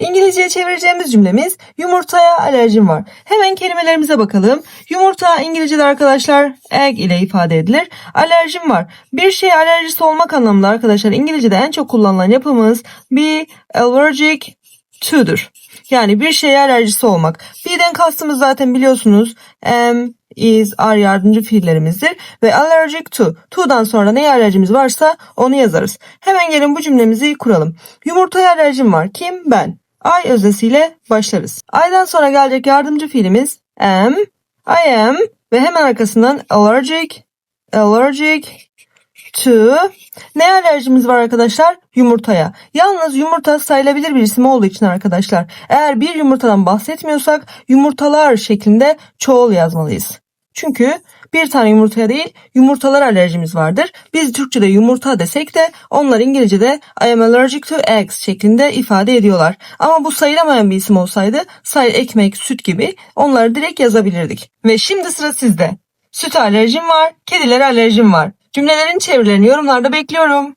İngilizceye çevireceğimiz cümlemiz yumurtaya alerjim var. Hemen kelimelerimize bakalım. Yumurta İngilizce'de arkadaşlar egg ile ifade edilir. Alerjim var. Bir şey alerjisi olmak anlamında arkadaşlar İngilizce'de en çok kullanılan yapımız be allergic to'dur. Yani bir şeye alerjisi olmak. Be'den kastımız zaten biliyorsunuz am, is, are yardımcı fiillerimizdir. Ve allergic to. To'dan sonra neye alerjimiz varsa onu yazarız. Hemen gelin bu cümlemizi kuralım. Yumurtaya alerjim var. Kim? Ben. I öznesiyle başlarız. I'dan sonra gelecek yardımcı fiilimiz am, I am ve hemen arkasından allergic, allergic to. Ne alerjimiz var arkadaşlar? Yumurtaya. Yalnız yumurta sayılabilir bir isim olduğu için arkadaşlar. Eğer bir yumurtadan bahsetmiyorsak yumurtalar şeklinde çoğul yazmalıyız. Çünkü bir tane yumurtaya değil yumurtalar alerjimiz vardır. Biz Türkçe'de yumurta desek de onlar İngilizce'de I am allergic to eggs şeklinde ifade ediyorlar. Ama bu sayılamayan bir isim olsaydı say ekmek, süt gibi onları direkt yazabilirdik. Ve şimdi sıra sizde. Süt alerjim var, kedilere alerjim var. Cümlelerin çevirilerini yorumlarda bekliyorum.